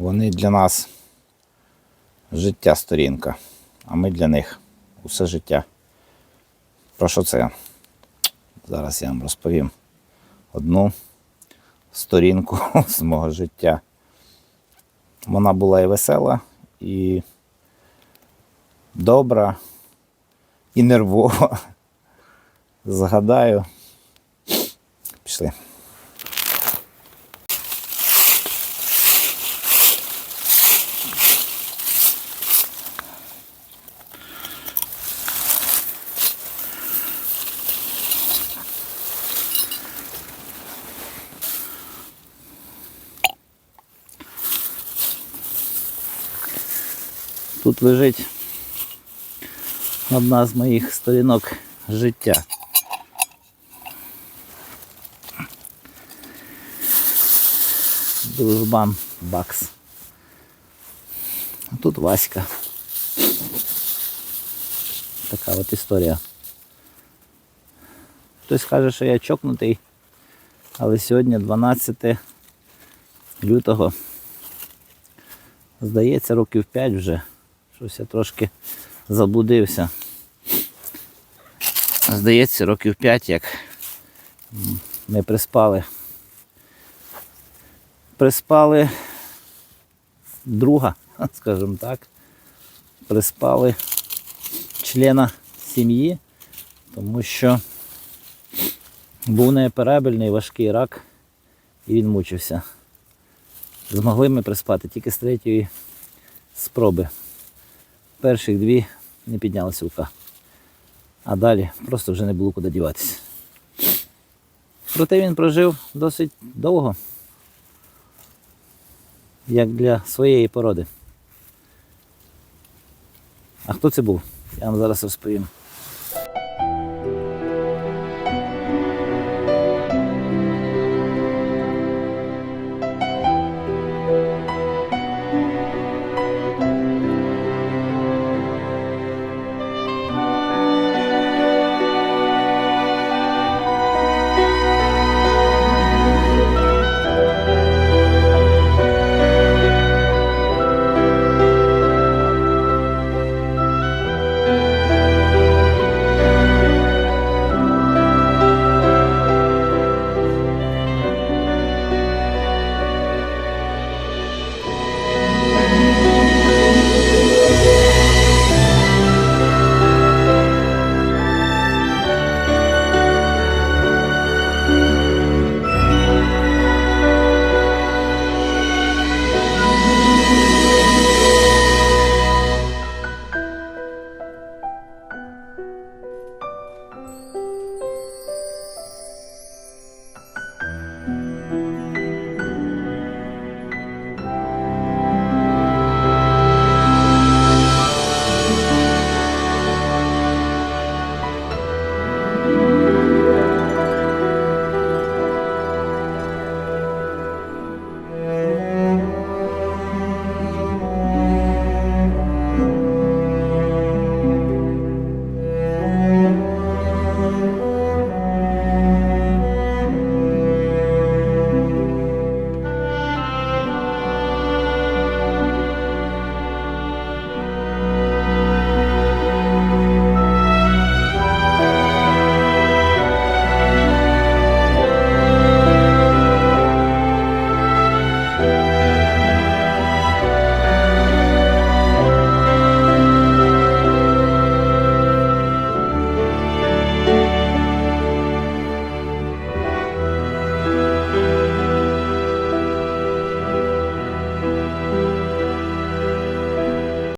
Вони для нас життя сторінка, а ми для них усе життя. Про що це? Зараз я вам розповім одну сторінку з мого життя. Вона була і весела, і добра, і нервова. Згадаю. Пішли. Тут лежить одна з моїх сторінок життя. Дружбан Бакс. А тут Васька. Така от історія. Хтось каже, що я чокнутий, але сьогодні 12 лютого. Здається, років 5 вже. Щось я трошки заблудився. Здається, років 5, як ми приспали. Приспали друга, скажімо так. Приспали члена сім'ї, тому що був неоперабельний важкий рак і він мучився. Змогли ми приспати тільки з третьої спроби. Перших дві не піднялася рука. А далі просто вже не було куди діватися. Проте він прожив досить довго, як для своєї породи. А хто це був? Я вам зараз розповім.